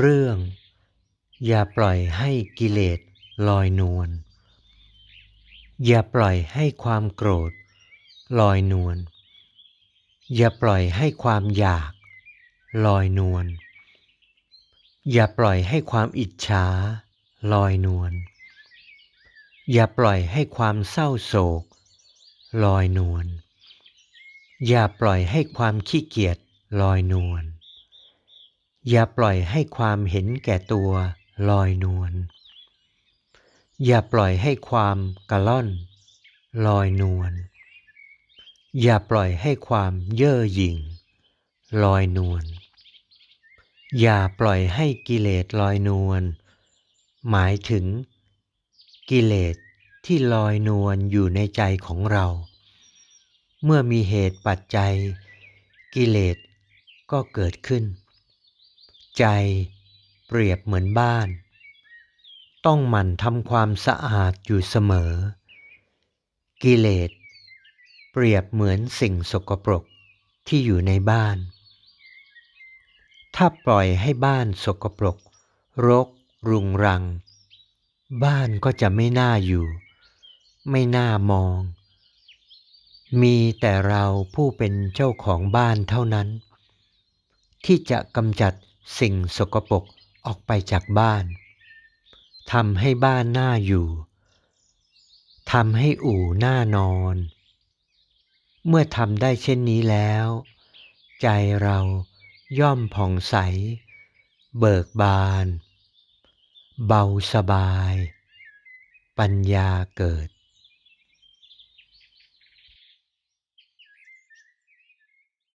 เรื่อง อย่าปล่อยให้กิเลสลอยนวล อย่าปล่อยให้ความโกรธ ลอยนวล อย่าปล่อยให้ความอยาก ลอยนวล อย่าปล่อยให้ความอิจฉา ลอยนวล อย่าปล่อยให้ความเศร้าโศก ลอยนวล อย่าปล่อยให้ความขี้เกียจลอยนวล อย่าปล่อยให้ความเห็นแก่ตัวลอยนวล อย่าปล่อยให้ความกระล่อน ลอยนวล อย่าปล่อยให้ความเย่อหยิ่ง ลอยนวล อย่าปล่อยให้กิเลสลอยนวล หมายถึง กิเลสที่ลอยนวลอยู่ในใจของเรา เมื่อมีเหตุปัจจัย กิเลสก็เกิดขึ้น ใจเปรียบเหมือนบ้าน ต้องหมั่นทำความสะอาดอยู่เสมอ กิเลสเปรียบเหมือนสิ่งสกปรกที่อยู่ในบ้าน ถ้าปล่อยให้บ้านสกปรก รก รุงรัง บ้านก็จะไม่น่าอยู่ ไม่น่ามอง มีแต่เราผู้เป็นเจ้าของบ้านเท่านั้น ที่จะกำจัด สิ่งสกปรกออกไปจากบ้านทำให้บ้านน่าอยู่ทำให้อู่น่านอน เมื่อทำได้เช่นนี้แล้ว ใจเราย่อมผ่องใส เบิกบาน เบาสบาย ปัญญาเกิด